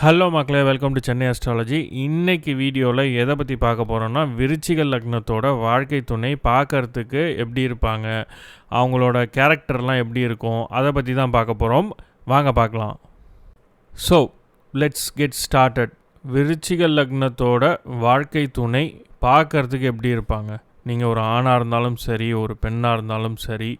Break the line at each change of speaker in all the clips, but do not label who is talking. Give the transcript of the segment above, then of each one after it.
Hello மக்களே. Welcome to Chennai astrology இன்றைக்கி வீடியோவில் எதை பற்றி பார்க்க போகிறோன்னா விருச்சிக லக்னத்தோட வாழ்க்கை துணை பார்க்கறதுக்கு எப்படி இருப்பாங்க அவங்களோட கேரக்டர்லாம் எப்படி இருக்கும் அதை பற்றி தான் பார்க்க போகிறோம் வாங்க பார்க்கலாம். ஸோ லெட்ஸ் கெட் ஸ்டார்டட் விருச்சிக லக்னத்தோட வாழ்க்கை துணை பார்க்கறதுக்கு எப்படி இருப்பாங்க? நீங்கள் ஒரு ஆணாக இருந்தாலும் சரி ஒரு பெண்ணாக இருந்தாலும் சரி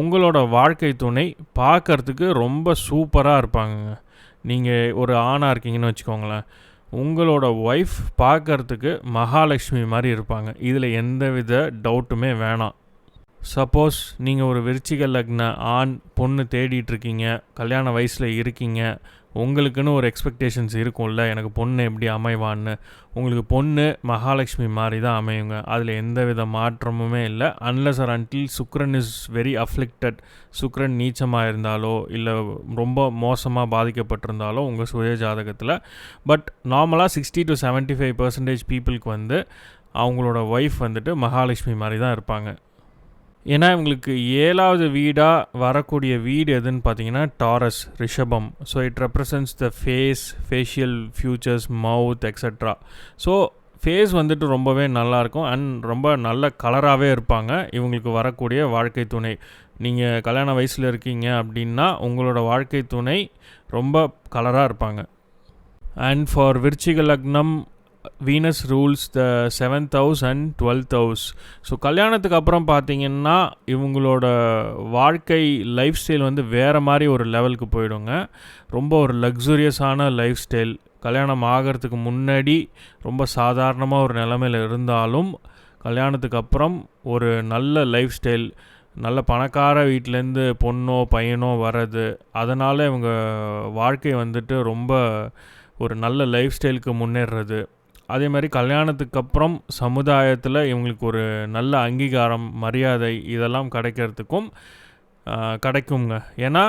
உங்களோட வாழ்க்கை துணை பார்க்கறதுக்கு ரொம்ப சூப்பராக இருப்பாங்கங்க. நீங்கள் ஒரு ஆணாக இருக்கீங்கன்னு வச்சுக்கோங்களேன் உங்களோட ஒய்ஃப் பார்க்கறதுக்கு மகாலட்சுமி மாதிரி இருப்பாங்க. இதில் எந்தவித டவுட்டுமே வேணாம். சப்போஸ் நீங்கள் ஒரு விருச்சிக லக்ன ஆண் பொண்ணு தேடிட்டுருக்கீங்க கல்யாண வயசில் இருக்கீங்க உங்களுக்குன்னு ஒரு எக்ஸ்பெக்டேஷன்ஸ் இருக்கும்ல எனக்கு பொண்ணு எப்படி அமைவான்னு. உங்களுக்கு பொண்ணு மகாலட்சுமி மாதிரி தான் அமையுங்க. அதில் எந்த வித மாற்றமுமே இல்லை. Unless or until Sukran is very afflicted Sukran நீச்சமாக இருந்தாலோ இல்லை ரொம்ப மோசமாக பாதிக்கப்பட்டிருந்தாலோ உங்கள் சுய ஜாதகத்தில். பட் நார்மலாக sixty to seventy five percentage பீப்புளுக்கு வந்து அவங்களோட ஒய்ஃப் வந்துட்டு மகாலட்சுமி மாதிரி தான் இருப்பாங்க. ஏன்னா இவங்களுக்கு ஏழாவது வீடாக வரக்கூடிய வீடு எதுன்னு பார்த்தீங்கன்னா டாரஸ் ரிஷபம். So it represents the face facial features mouth extra so face வந்துட்டு ரொம்பவே நல்லாயிருக்கும். அண்ட் ரொம்ப நல்ல கலராகவே இருப்பாங்க. இவங்களுக்கு வரக்கூடிய வாழ்க்கை துணை. நீங்கள் கல்யாண வயசில் இருக்கீங்க அப்படின்னா உங்களோட வாழ்க்கை துணை ரொம்ப கலராக இருப்பாங்க. அண்ட் ஃபார் விருச்சிக லக்னம் Venus rules the seventh house and twelfth house so கல்யாணத்துக்கு அப்புறம் பார்த்தீங்கன்னா இவங்களோட வாழ்க்கை லைஃப் ஸ்டைல் வந்து வேறு மாதிரி ஒரு லெவலுக்கு போயிடுங்க. ரொம்ப ஒரு லக்ஸூரியஸான லைஃப் ஸ்டைல் கல்யாணம் ஆகிறதுக்கு முன்னாடி ரொம்ப சாதாரணமாக ஒரு நிலமையில் இருந்தாலும் கல்யாணத்துக்கு அப்புறம் ஒரு நல்ல லைஃப் ஸ்டைல் நல்ல பணக்கார வீட்டிலேருந்து பொண்ணோ பையனோ வர்றது அதனால் இவங்க வாழ்க்கை வந்துட்டு ரொம்ப ஒரு நல்ல லைஃப் ஸ்டைலுக்கு முன்னேறுறது அதே மாதிரி கல்யாணத்துக்கு அப்புறம் சமுதாயத்தில் இவங்களுக்கு ஒரு நல்ல அங்கீகாரம் மரியாதை இதெல்லாம் கிடைக்கிறதுக்கும் கிடைக்குங்க. ஏன்னா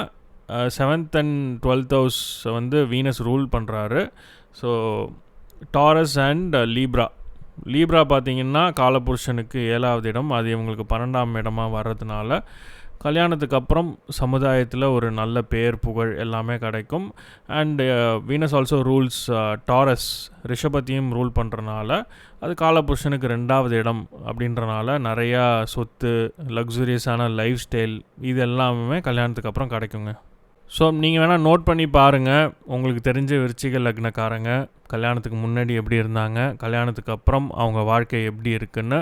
செவன்த் அண்ட் டுவெல்த் ஹவுஸ் வந்து வீனஸ் ரூல் பண்ணுறாரு so Taurus and Libra Libra பார்த்திங்கன்னா காலபுருஷனுக்கு ஏழாவது இடம். அது இவங்களுக்கு பன்னெண்டாம் இடமாக வர்றதுனால கல்யாணத்துக்கு அப்புறம் சமுதாயத்தில் ஒரு நல்ல பேர் புகழ் எல்லாமே கிடைக்கும். And Venus also rules Taurus ரிஷபத்தையும் rule பண்ணுறனால அது காலபுருஷனுக்கு ரெண்டாவது இடம் அப்படின்றனால நிறையா சொத்து லக்ஸுரியஸான லைஃப் ஸ்டைல் இது எல்லாமே கல்யாணத்துக்கு அப்புறம் கிடைக்குங்க. ஸோ நீங்கள் வேணால் நோட் பண்ணி பாருங்கள் உங்களுக்கு தெரிஞ்ச விருச்சிக லக்னக்காரங்க கல்யாணத்துக்கு முன்னாடி எப்படி இருந்தாங்க கல்யாணத்துக்கு அப்புறம் அவங்க வாழ்க்கை எப்படி இருக்குன்னு.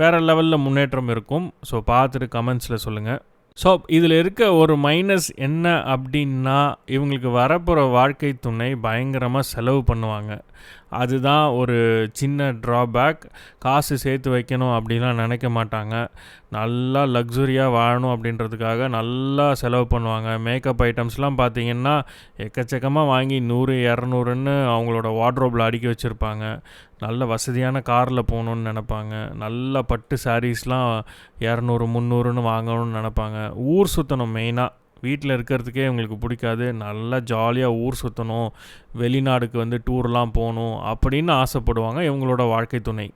வேறு லெவலில் முன்னேற்றம் இருக்கும். ஸோ பார்த்துட்டு கமெண்ட்ஸில் சொல்லுங்கள் ஸோ இதில் இருக்க ஒரு மைனஸ் என்ன அப்படின்னா இவங்களுக்கு வரப்போகிற வாழ்க்கை துணை பயங்கரமாக செலவு பண்ணுவாங்க. அதுதான் ஒரு சின்ன ட்ராபேக் காசு சேர்த்து வைக்கணும் அப்படின்லாம் நினைக்க மாட்டாங்க. நல்லா லக்ஸுரியாக வாழணும் அப்படின்றதுக்காக நல்லா செலவு பண்ணுவாங்க. மேக்கப் ஐட்டம்ஸ்லாம் பார்த்திங்கன்னா எக்கச்சக்கமாக வாங்கி நூறு இரநூறுன்னு அவங்களோட வார்ட்ரோப்பில் அடுக்கி வச்சுருப்பாங்க. நல்ல வசதியான காரில் போகணுன்னு நினப்பாங்க. நல்ல பட்டு சாரீஸ்லாம் இரநூறு முந்நூறுன்னு வாங்கணும்னு நினப்பாங்க. ஊர் சுற்றணும் மெயினாக வீட்டில் இருக்கிறதுக்கே இவங்களுக்கு பிடிக்காது. நல்லா ஜாலியாக ஊர் சுற்றணும் வெளிநாடுக்கு வந்து டூர்லாம் போகணும் அப்படின்னு ஆசைப்படுவாங்க இவங்களோட வாழ்க்கை துணை.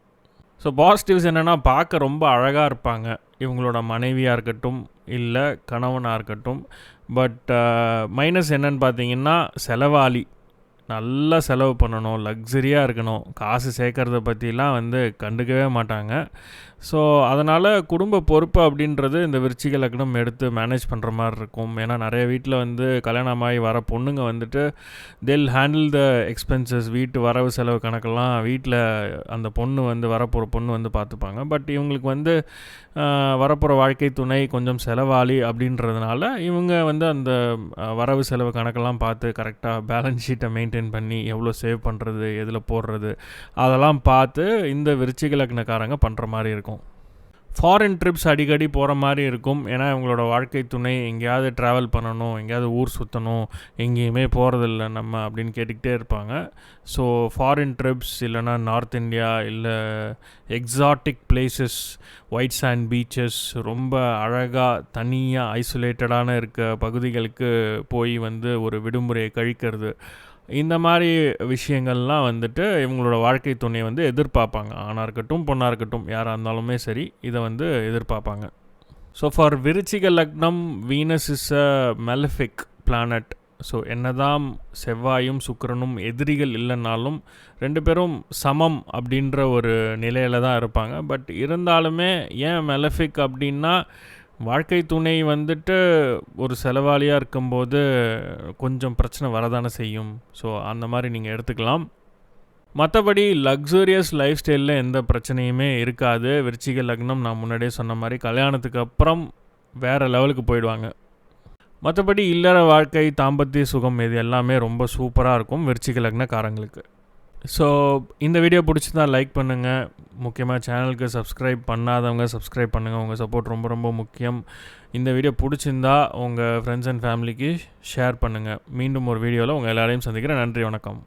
ஸோ பாசிட்டிவ்ஸ் என்னென்னா பார்க்க ரொம்ப அழகாக இருப்பாங்க. இவங்களோட மனைவியாக இருக்கட்டும் இல்லை கணவனாக இருக்கட்டும். பட் மைனஸ் uh, என்னன்னு பார்த்தீங்கன்னா செலவாளி. நல்லா செலவு பண்ணணும் லக்ஸரியாக இருக்கணும். காசு சேர்க்குறத பற்றிலாம் வந்து கண்டுக்கவே மாட்டாங்க. ஸோ அதனால் குடும்ப பொறுப்பு அப்படின்றது இந்த விருச்சிக லக்னம் எடுத்து மேனேஜ் பண்ணுற மாதிரி இருக்கும். ஏன்னா நிறைய வீட்டில் வந்து கல்யாணமாகி வர பொண்ணுங்க வந்துட்டு தெல் ஹேண்டில் த எக்ஸ்பென்சஸ் வீட்டு வரவு செலவு கணக்கெல்லாம் வீட்டில் அந்த பொண்ணு வந்து வரப்போகிற பொண்ணு வந்து பார்த்துப்பாங்க. பட் இவங்களுக்கு வந்து வரப்போகிற வாழ்க்கை துணை கொஞ்சம் செலவாளி அப்படின்றதுனால இவங்க வந்து அந்த வரவு செலவு கணக்கெல்லாம் பார்த்து கரெக்டாக பேலன்ஸ் ஷீட்டை மெயின்டைன் பண்ணி எவ்வளோ சேவ் பண்ணுறது எதில் போடுறது அதெல்லாம் பார்த்து இந்த விருச்சிக லக்னக்காரங்க பண்ணுற மாதிரி இருக்கும். ஃபாரின் ட்ரிப்ஸ் அடிக்கடி போகிற மாதிரி இருக்கும். ஏன்னா இவங்களோட வாழ்க்கை துணை எங்கேயாவது ட்ராவல் பண்ணணும் எங்கேயாவது ஊர் சுற்றணும் எங்கேயுமே போகிறதில்ல நம்ம அப்படின்னு கேட்டுக்கிட்டே இருப்பாங்க. ஸோ ஃபாரின் ட்ரிப்ஸ் இல்லைனா நார்த் இந்தியா இல்லை exotic places white sand beaches ரொம்ப அழகாக தனியாக ஐசோலேட்டடான இருக்க பகுதிகளுக்கு போய் வந்து ஒரு விடுமுறையை கழிக்கிறது. இந்த மாதிரி விஷயங்கள்லாம் வந்துட்டு இவங்களோட வாழ்க்கை துணையை வந்து எதிர்பார்ப்பாங்க. ஆணாக இருக்கட்டும் பொண்ணாக இருக்கட்டும் யாராக இருந்தாலுமே சரி இதை வந்து எதிர்பார்ப்பாங்க. ஸோ ஃபார் விருச்சிக லக்னம் Venus is a malefic planet so என்னதான் செவ்வாயும் சுக்கரனும் எதிரிகள் இல்லைனாலும் ரெண்டு பேரும் சமம் அப்படின்ற ஒரு நிலையில தான் இருப்பாங்க. பட் இருந்தாலுமே ஏன் மெலஃபிக் அப்படின்னா வாழ்க்கை துணை வந்துட்டு ஒரு செலவாளியாக இருக்கும்போது கொஞ்சம் பிரச்சனை வரதானே செய்யும். ஸோ அந்த மாதிரி நீங்கள் எடுத்துக்கலாம். மற்றபடி லக்ஸூரியஸ் லைஃப் ஸ்டைலில் எந்த பிரச்சனையுமே இருக்காது. விருச்சிக லக்னம் நான் முன்னாடியே சொன்ன மாதிரி கல்யாணத்துக்கு அப்புறம் வேறு லெவலுக்கு போயிடுவாங்க. மற்றபடி இல்லற வாழ்க்கை தாம்பத்திய சுகம் இது எல்லாமே ரொம்ப சூப்பராக இருக்கும் விருச்சிக லக்னக்காரங்களுக்கு. ஸோ இந்த வீடியோ பிடிச்சிருந்தா லைக் பண்ணுங்கள் முக்கியமாக சேனலுக்கு சப்ஸ்கிரைப் பண்ணாதவங்க சப்ஸ்கிரைப் பண்ணுங்கள் உங்கள் சப்போர்ட் ரொம்ப ரொம்ப முக்கியம். இந்த வீடியோ பிடிச்சிருந்தா உங்கள் ஃப்ரெண்ட்ஸ் அண்ட் ஃபேமிலிக்கு ஷேர் பண்ணுங்கள் மீண்டும் ஒரு வீடியோவில் உங்கள் எல்லாரையும் சந்திக்கிறேன். நன்றி வணக்கம்.